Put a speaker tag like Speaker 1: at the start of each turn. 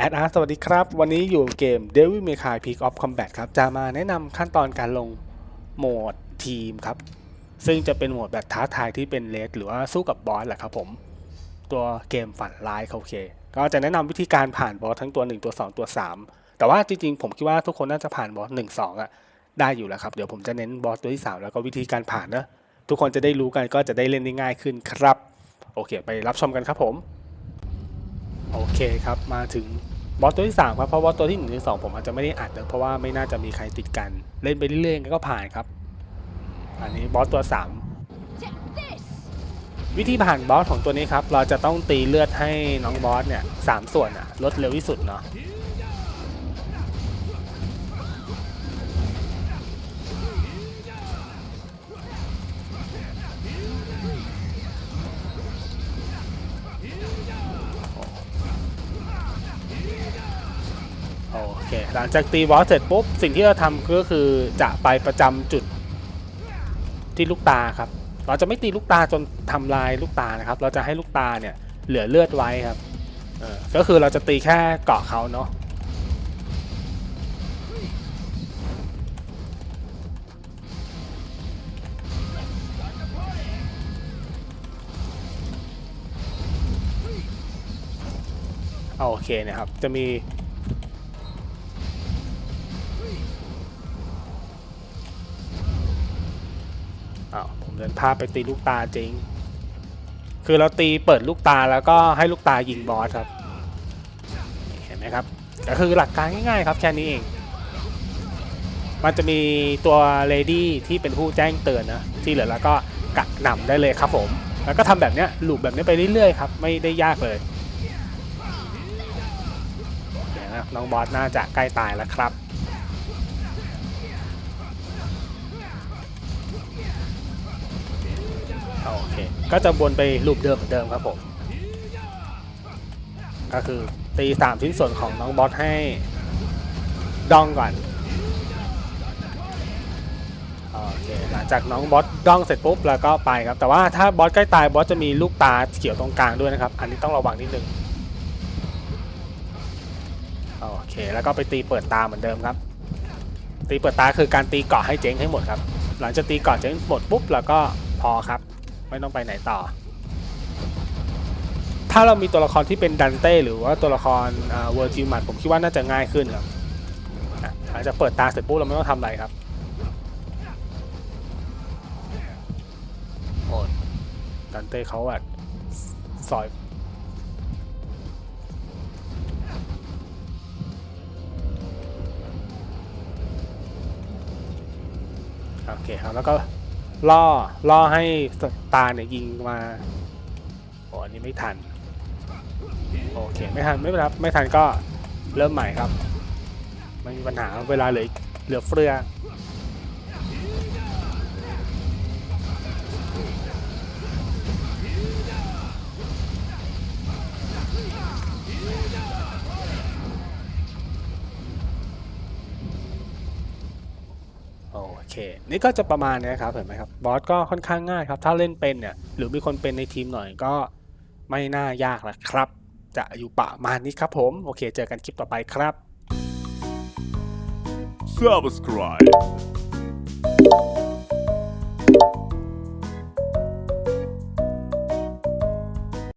Speaker 1: แอดอาร์สวัสดีครับ วันนี้อยู่เกม Devil May Cry Peak of Combat ครับ จะมาแนะนำขั้นตอนการลงโหมดทีมครับ ซึ่งจะเป็นโหมดแบบท้าทายที่เป็นเลสหรือว่าสู้กับบอสแหละครับผม ตัวเกมฝันร้ายโอเค ก็จะแนะนำวิธีการผ่านบอสทั้งตัว 1 ตัว 2 ตัว 3 แต่ว่าจริงๆ ผมคิดว่าทุกคนน่าจะผ่านบอส1 2อะได้อยู่แล้วครับ เดี๋ยวผมจะเน้นบอสตัวที่ 3 แล้วก็วิธีการผ่านนะทุกคนจะได้รู้กันก็จะได้เล่นได้ง่ายขึ้นครับ โอเค ไปรับชมกันครับผม โอเคครับมาถึงบอสตัวที่3ครับเพราะว่าตัวที่1นึ่งสองผมอาจจะไม่ได้อัดนะเพราะว่าไม่น่าจะมีใครติดกัน เล่นไปเรื่อยๆก็ผ่านครับ อันนี้บอสตัว 3 วิธีผ่านบอสของตัวนี้ครับ เราจะต้องตีเลือดให้น้องบอสเนี่ยสามส่วนอะลดเร็วที่สุดเนาะ เคหลังจากตีบอสเสร็จปุ๊บ สิ่งที่เราทำก็คือจะไปประจำจุดที่ลูกตาครับ เราจะไม่ตีลูกตาจนทำลายลูกตานะครับ เราจะให้ลูกตาเนี่ยเหลือเลือดไว้ครับก็คือเราจะตีแค่เกาะเขาเนาะโอเคนะครับ จะมี อ้าวผมเดินพาไปตีลูกตาจริง คือเราตีเปิดลูกตาแล้วก็ให้ลูกตายิงบอสครับ เห็นไหมครับ ก็คือหลักการง่ายๆครับแค่นี้เอง มันจะมีตัวเลดี้ที่เป็นผู้แจ้งเตือนนะ ที่เหลือแล้วก็กักหนำได้เลยครับผม แล้วก็ทำแบบเนี้ยลูปแบบนี้ไปเรื่อยๆครับ ไม่ได้ยากเลยเดี๋ยวนะน้องบอสน่าจะใกล้ตายแล้วครับ ก็จะวนไปรูปเดิมเหมือนเดิมครับผม ก็คือตีสามชิ้นส่วนของน้องบอสให้ดองก่อนโอเคหลังจากน้องบอสดองเสร็จปุ๊บแล้วก็ไปครับ แต่ว่าถ้าบอสใกล้ตายบอสจะมีลูกตาเขียวตรงกลางด้วยนะครับ อันนี้ต้องระวังนิดนึงโอเคแล้วก็ไปตีเปิดตาเหมือนเดิมครับ ตีเปิดตาคือการตีเกาะให้เจ๊งให้หมดครับ หลังจากตีเกาะเจ๊งหมดปุ๊บแล้วก็พอครับ ไม่ต้องไปไหนต่อ ถ้าเรามีตัวละครที่เป็นดันเต้หรือว่าตัวละครเวอร์จิมัดผมคิดว่าน่าจะง่ายขึ้นครับอะหลังจากเปิดตาเสร็จปุ๊บเราไม่ต้องทำอะไรครับโอ้ดันเต้เขาแบบซอยโอเคครับแล้วก็ ล่อล่อให้ตาเนี่ยยิงมาโอ้อันนี้ไม่ทัน โอเคไม่ทันไม่เป็นไรครับไม่ทันก็เริ่มใหม่ครับไม่มีปัญหาเวลาเหลือเหลือเฟือ โอเค นี่ก็จะประมาณนี้ครับเห็นไหมครับบอสก็ค่อนข้างง่ายครับ ถ้าเล่นเป็นเนี่ยหรือมีคนเป็นในทีมหน่อยก็ไม่น่ายากแล้วครับ จะอยู่ประมาณนี้ครับผม โอเค เจอกันคลิปต่อไปครับ
Speaker 2: Subscribe.